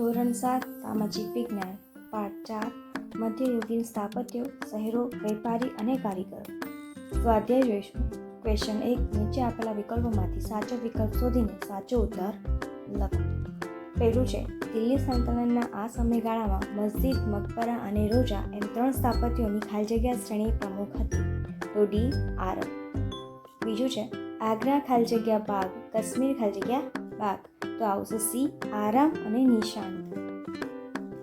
ધોરણ સાત, સામાજિક વિજ્ઞાન, પાઠ ચાર, મધ્યયુગીન સ્થાપત્યો, શહેરો, વેપારી અને કારીગરો. સ્વાધ્યાય જોઈશું. ક્વેશ્ચન એક, નીચે આપેલા વિકલ્પોમાંથી સાચો વિકલ્પ શોધીને સાચો ઉત્તર લખો. પહેલું છે, દિલ્હી સંકલનના આ સમયગાળામાં મસ્જિદ, મકબરા અને રોજા એમ ત્રણ સ્થાપત્યોની ખાલી જગ્યા શ્રેણી પ્રમુખ હતી. તો ડી, આરબ. બીજું છે, આગ્રા ખાલી જગ્યા બાગ કાશ્મીર ખાલી જગ્યા બાગ તો આવશે સી, આરામ અને નિશાંત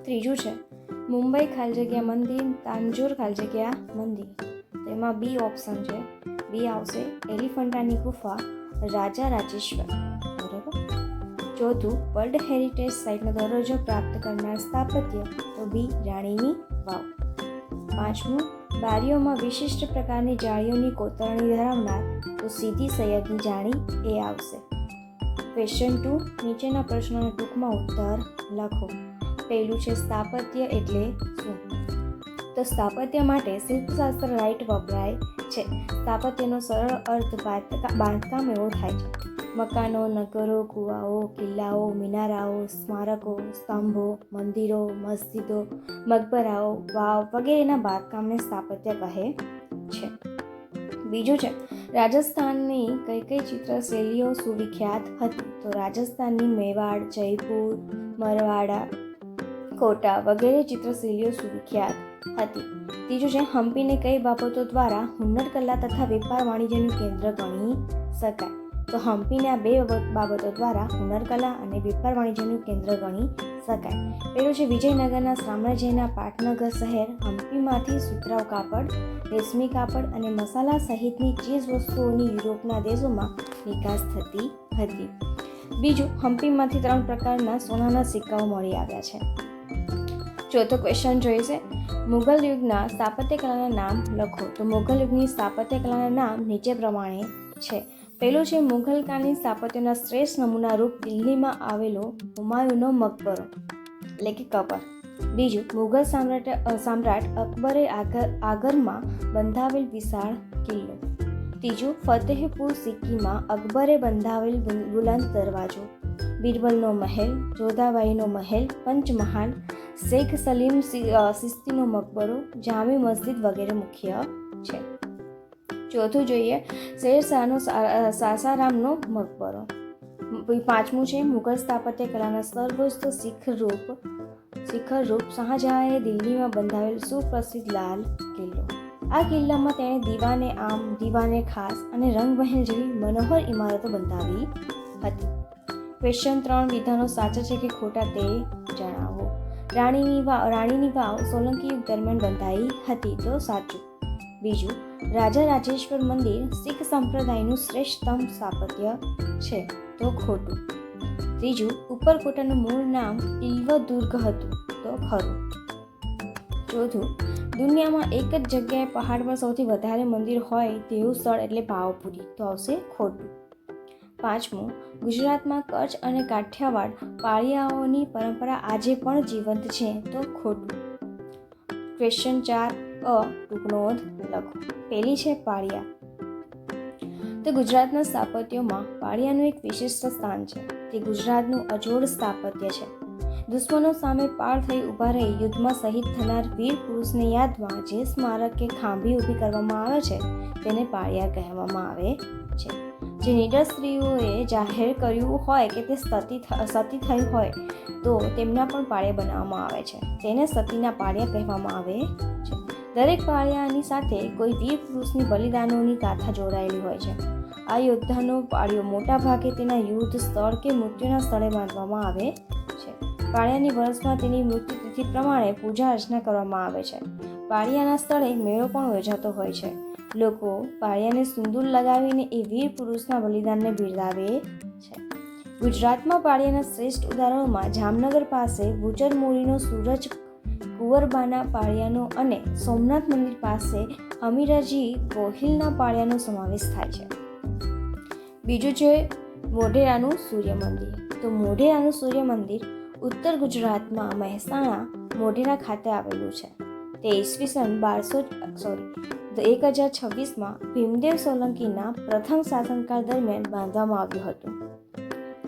ત્રીજું છે, મુંબઈ ખાલી જગ્યા મંદિર, તાંજોર ખાલી જગ્યા મંદિર. તેમાં બી ઓપ્શન છે. બી આવશે એલિફન્ટાની ગુફા, રાજા રાજેશ્વર. બરાબર? ચોથું, વર્લ્ડ હેરિટેજ સાઇટનો દરજ્જો પ્રાપ્ત કરનાર સ્થાપત્ય, તો બી રાણીની વાવ. પાંચમું, બારીઓમાં વિશિષ્ટ પ્રકારની જાળીઓની કોતરણી ધરાવનાર, તો સીધી સૈયદની જાણી એ આવશે. ક્વેશ્ચન ટુ નીચેના પ્રશ્નોનો ટૂંકમાં ઉત્તર લખો. પહેલું છે સ્થાપત્ય એટલે શું? તો સ્થાપત્ય માટે શિલ્પશાસ્ત્ર રાઇટ વપરાય છે. સ્થાપત્યનો સરળ અર્થ બાંધકામ એવો થાય છે. મકાનો, નગરો, કુવાઓ, કિલ્લાઓ, મિનારાઓ, સ્મારકો, સ્તંભો, મંદિરો, મસ્જિદો, મકબરાઓ, વાવ વગેરેના બાંધકામને સ્થાપત્ય કહે છે. બીજું છે રાજસ્થાનની કઈ કઈ ચિત્રશૈલીઓ સુવિખ્યાત હતી? તો રાજસ્થાનની મેવાડ, જયપુર, મરવાડા, કોટા વગેરે ચિત્રશૈલીઓ સુવિખ્યાત હતી. ત્રીજું છે, હમ્પીને કઈ બાબતો દ્વારા હુન્નર કલા તથા વેપાર વાણિજ્યનું કેન્દ્ર ગણી શકાય? તો હમ્પીને આ બે બાબતો દ્વારા હુનરકલા અને વેપાર વાણિજ્યનું કેન્દ્ર ગણી શકાય. પેલું છે વિજયનગરના સામ્રાજ્યના પાટનગર શહેર. હમ્પીમાંથી સુતરાઉ કાપડ, રેશમી કાપડ અને મસાલા સહિતની ચીજ વસ્તુઓની યુરોપના દેશોમાં નિકાસ થતી હતી. બીજું હમ્પીમાંથી ત્રણ પ્રકારના સોનાના સિક્કાઓ મળી આવ્યા છે. ચોથો ક્વેશ્ચન જોઈએ છે, મુઘલ યુગના સ્થાપત્ય કલાના નામ લખો. તો મુગલ યુગની સ્થાપત્ય કલાના નામ નીચે પ્રમાણે છે. પહેલું છે મુઘલ કાળની સ્થાપત્યના શ્રેષ્ઠ નમૂના રૂપ દિલ્હીમાં આવેલો હુમાયુનો મકબરો, એટલે કે કબર. બીજું, મુઘલ સામ્રાટ સામ્રાટ અકબરે આગર, આગરમાં બંધાવેલ વિશાળ કિલ્લો. ત્રીજું, ફતેહપુર સિક્કીમાં અકબરે બંધાવેલ બુલ- બુલંદ દરવાજો. બિરબલનો મહેલ, જોધાબાઈનો મહેલ, પંચમહાલ, શેખ સલીમ સિસ્તીનો મકબરો, જામી મસ્જિદ વગેરે મુખ્ય છે. ચોથું જોઈએ. શેરશાહનો સાસારામનો મકબરો. પાંચમું છે, મુઘલ સ્થાપત્ય કલાના સર્વોચ્ચ શિખર રૂપ શિખર રૂપ શાહજહાંએ દિલ્હીમાં બંધાવેલ સુપ્રસિદ્ધ લાલ કિલ્લો. આ કિલ્લામાં તેણે દીવાને આમ, દીવાને ખાસ અને રંગમહેલ જેવી મનોહર ઇમારતો બંધાવી હતી. ક્વેશ્ચન ત્રણ વિધાનો સાચા છે કે ખોટા તે જણાવો. રાણીની વાવ રાણીની વાવ સોલંકી યુગ દરમિયાન બંધાઈ હતી, તો સાચું. બીજું, રાજા રાજેશ્વર મંદિર શીખ સંપ્રદાયનું શ્રેષ્ઠતમ સ્થાપત્ય છે, તો ખોટું. ત્રીજું, ઉપરકોટાનું મૂળ નામ ઇલ્વ દુર્ગ હતું, તો ખરું. ચોથું, દુનિયામાં એક જ જગ્યાએ પહાડ પર સૌથી વધારે મંદિર હોય તેવું સ્થળ એટલે ભાવપુરી, તો આવશે ખોટું. પાંચમું, ગુજરાતમાં કચ્છ અને કાઠિયાવાડ પાળિયાઓની પરંપરા આજે પણ જીવંત છે, તો ખોટું. ક્વેશ્ચન ચાર અ ટૂંકનોંધ લખો. પહેલી છે પાળિયા. તો ગુજરાતના સ્થાપત્યોમાં પાળિયાનું એક વિશિષ્ટ સ્થાન છે. તે ગુજરાતનું અજોડ સ્થાપત્ય છે. દુશ્મનો સામે પાર થઈ ઊભા રહી યુદ્ધમાં શહીદ થનાર વીર પુરુષને યાદમાં જે સ્મારક કે ખાંભી ઊભી કરવામાં આવે છે, તેને પાળિયા કહેવામાં આવે છે. જે નીડર સ્ત્રીઓએ જાહેર કર્યું હોય કે તે સતી સતી થઈ હોય, તો તેમના પણ પાળિયા બનાવવામાં આવે છે. તેને સતીના પાળિયા કહેવામાં આવે છે. દરેક પાળિયાની સાથે કોઈ વીર પુરુષની બલિદાનોની ગાથા જોડાયેલી હોય છે. આ યોદ્ધાનો પાળિયો મોટા ભાગે તેના યુદ્ધ સ્થળ કે મૃત્યુના સ્થળે બાંધવામાં આવે છે. પાળિયાની વર્ષમાં તેની મૃત્યુ તિથિ પ્રમાણે પૂજા અર્ચના કરવામાં આવે છે. પાળિયાના સ્થળે મેળો પણ યોજાતો હોય છે. લોકો પાળિયાને સિંદૂર લગાવીને એ વીર પુરુષના બલિદાનને બિરદાવે છે. ગુજરાતમાં પાળિયાના શ્રેષ્ઠ ઉદાહરણોમાં જામનગર પાસે ગુજર મૂળીનો સૂરજ કુંવરબાના પાળિયાનો અને સોમનાથ મંદિર પાસે અમીરાજી ગોહિલના પાળિયાનો સમાવેશ થાય છે. બીજું છે મોઢેરાનું સૂર્ય મંદિર. તો મોઢેરાનું સૂર્ય મંદિર ઉત્તર ગુજરાતમાં મહેસાણા મોઢેરા ખાતે આવેલું છે. તે ઈસવીસન બારસો સોરી એક હજાર છવ્વીસમાં ભીમદેવ સોલંકીના પ્રથમ શાસનકાળ દરમિયાન બાંધવામાં આવ્યું હતું.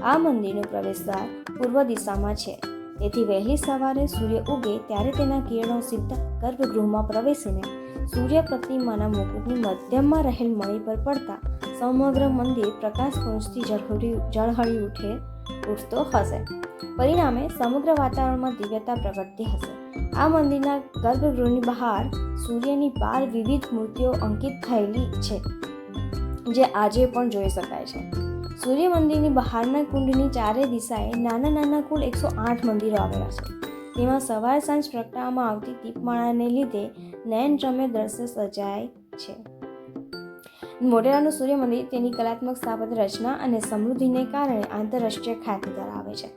આ મંદિરનો પ્રવેશદ્વાર પૂર્વ દિશામાં છે. તેથી વહેલી સવારે સૂર્ય ઉગે ત્યારે તેના કિરણો સીધા ગર્ભગૃહમાં પ્રવેશીને સૂર્ય પ્રતિમાના મુકુટની મધ્યમાં રહેલ મણી પર પડતા સમગ્ર મંદિર પ્રકાશ પુંજથી ઝળહળી ઝળહળી ઉઠે, ઉઠતો હશે. પરિણામે સમગ્ર વાતાવરણમાં દિવ્યતા પ્રગટતી હશે. આ મંદિરના ગર્ભગૃહની બહાર સૂર્યની બાર વિવિધ મૂર્તિઓ અંકિત થયેલી છે, જે આજે પણ જોઈ શકાય છે. સૂર્ય મંદિરની બહારના કુંડની ચારે દિશાએ નાના નાના કુલ એકસો આઠ મંદિરો આવેલા છે. તેમાં સવાર સાંજ પ્રગટાવવામાં આવતી દીપમાળાને લીધે નયનરમ્ય દ્રશ્ય સજાય છે. મોઢેરાનું સૂર્ય મંદિર તેની કલાત્મક સ્થાપત્ય રચના અને સમૃદ્ધિને કારણે આંતરરાષ્ટ્રીય ખ્યાતિ ધરાવે છે.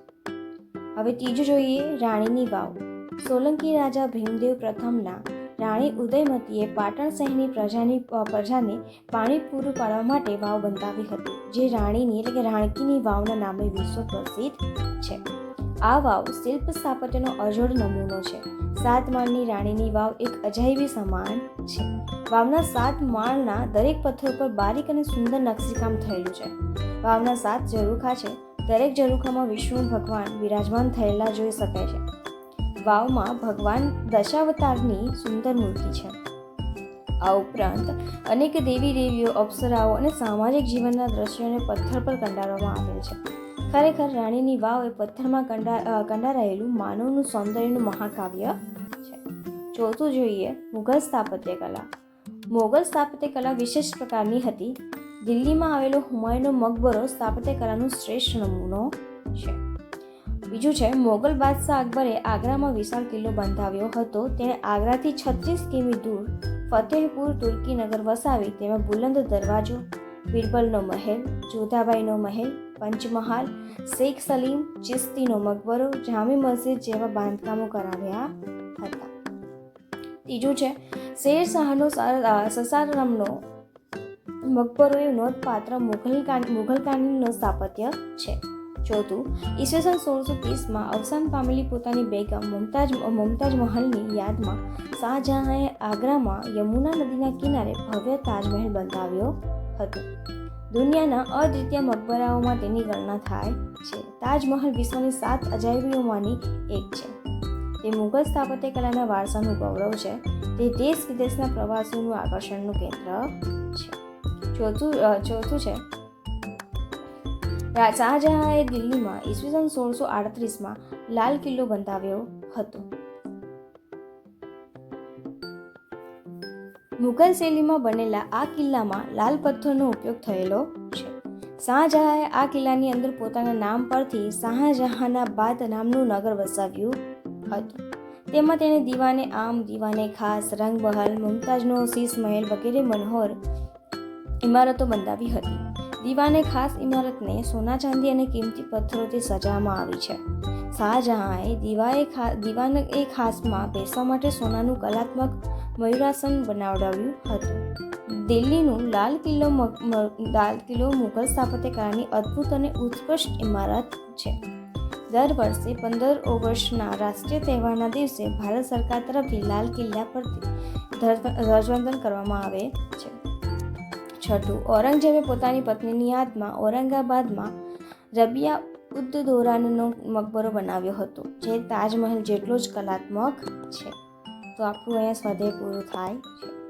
હવે ત્રીજું જોઈએ રાણીની વાવ. સોલંકી રાજા ભીમદેવ પ્રથમના રાણી ઉદયમતીએ પાટણ શહેરની પ્રજાની પ્રજાને પાણી પૂરું પાડવા માટે વાવ બંધાવી હતી, જે રાણીની એટલે કે રાણકીની વાવના નામે વિશ્વ પ્રસિદ્ધ છે. આ વાવ શિલ્પ સ્થાપત્યનો અજોડ નમૂનો છે. સાત માળની રાણીની વાવ એક અજાયબી સમાન છે. વાવના સાત માળના દરેક પથ્થર પર બારીક અને સુંદર નકશીકામ થયેલું છે. વાવના સાત ઝરૂખા છે. દરેક ઝરૂખામાં વિષ્ણુ, ભગવાન વિરાજમાન થયેલા જોઈ શકાય છે. વાવમાં ભગવાન દશાવતારની સુંદર મૂર્તિ છે. આ ઉપરાંત અનેક દેવી દેવીઓ, અપ્સરાઓ અને સામાજિક જીવનના દ્રશ્યોને પથ્થર પર કંડારવામાં આવેલ છે. ખરેખર રાણીની વાવ એ પથ્થરમાં કંડા કંડારાયેલું માનવનું સૌંદર્યનું મહાકાવ્ય છે. ચોથું જોઈએ, મુઘલ સ્થાપત્ય કલા. મોગલ સ્થાપત્ય કલા વિશેષ પ્રકારની હતી. દિલ્હીમાં આવેલો હુમાયુનો મકબરો સ્થાપત્ય કલાનું શ્રેષ્ઠ નમૂનો છે. બીજું છે, મોગલ બાદશાહ અકબરે આગ્રામાં વિશાળ કિલ્લો બંધાવ્યો હતો. તેણે આગ્રાથી છત્રીસ કિમી દૂર ફતેહપુર તુર્કી નગર વસાવી. તેમાં બુલંદ દરવાજો, બિરબલનો મહેલ, જોધાબાઈનો મહેલ, પંચમહાલ, શેખ સલીમ ચિસ્તીનો મકબરો, જામી મસ્જિદ જેવા બાંધકામો કરાવ્યા હતા. ત્રીજું છે, શેર શાહનો સસારામનો મકબરો એ નોંધપાત્ર મુઘલ મુઘલકાલીનનો સ્થાપત્ય છે. ચોથું, ઈસવીસન સોળસો ત્રીસમાં અવસાન પામેલી પોતાની બેગમ મુમતાજ મુમતાજ મહલની યાદમાં શાહજહાંએ આગ્રામાં યમુના નદીના કિનારે ભવ્ય તાજમહેલ બંધાવ્યો હતો. દુનિયાના અદ્વિતીય મકબરાઓમાં તેની ગણના થાય છે. તાજમહલ વિશ્વની સાત અજાયબીઓમાંની એક છે. તે મુગલ સ્થાપત્ય કલાના વારસાનું ગૌરવ છે. તે દેશ વિદેશના પ્રવાસીઓનું આકર્ષણનું કેન્દ્ર છે. ચોથું ચોથું છે શાહજહાંએ દિલ્હીમાં ઈસવીસન સોળસો આડત્રીસમાં લાલ કિલ્લો બંધાવ્યો હતો. મુઘલ શૈલીમાં બનેલા આ કિલ્લામાં લાલ પથ્થરનો ઉપયોગ થયેલો છે. શાહજહાંએ આ કિલ્લાની અંદર પોતાના નામ પરથી શાહજહાંના બાદ નામનું નગર વસાવ્યું હતું. તેમાં તેણે દીવાને આમ, દીવાને ખાસ, રંગબહાલ, મુમતાજનો શીશ, મહેલ વગેરે મનોહર ઇમારતો બંધાવી હતી. દીવાને ખાસ ઇમારતને સોના ચાંદી અને કિંમતી પથ્થરોથી સજાવવામાં આવી છે. શાહજહાંએ દીવાએ ખા, દીવાન એ ખાસમાં બેસવા માટે સોનાનું કલાત્મક મયુરાસન બનાવડાવ્યું હતું. દિલ્હીનું લાલ કિલ્લો લાલ કિલ્લો મુઘલ સ્થાપત્ય કલાની અદ્ભુત અને ઉત્કૃષ્ટ ઇમારત છે. દર વર્ષે પંદર ઓગસ્ટના રાષ્ટ્રીય તહેવારના દિવસે ભારત સરકાર તરફથી લાલ કિલ્લા ધ્વજ- ધ્વજવંદન કરવામાં આવે છે. છઠ્ઠું, ઔરંગઝેબે પોતાની પત્નીની યાદમાં ઔરંગાબાદમાં રબિયા ઉદ્દ દોરાનનો મકબરો બનાવ્યો હતો, જે તાજમહેલ જેટલો જ કલાત્મક છે. તો આપણું અહીંયા સ્વાધ્યાય પૂરું થાય છે.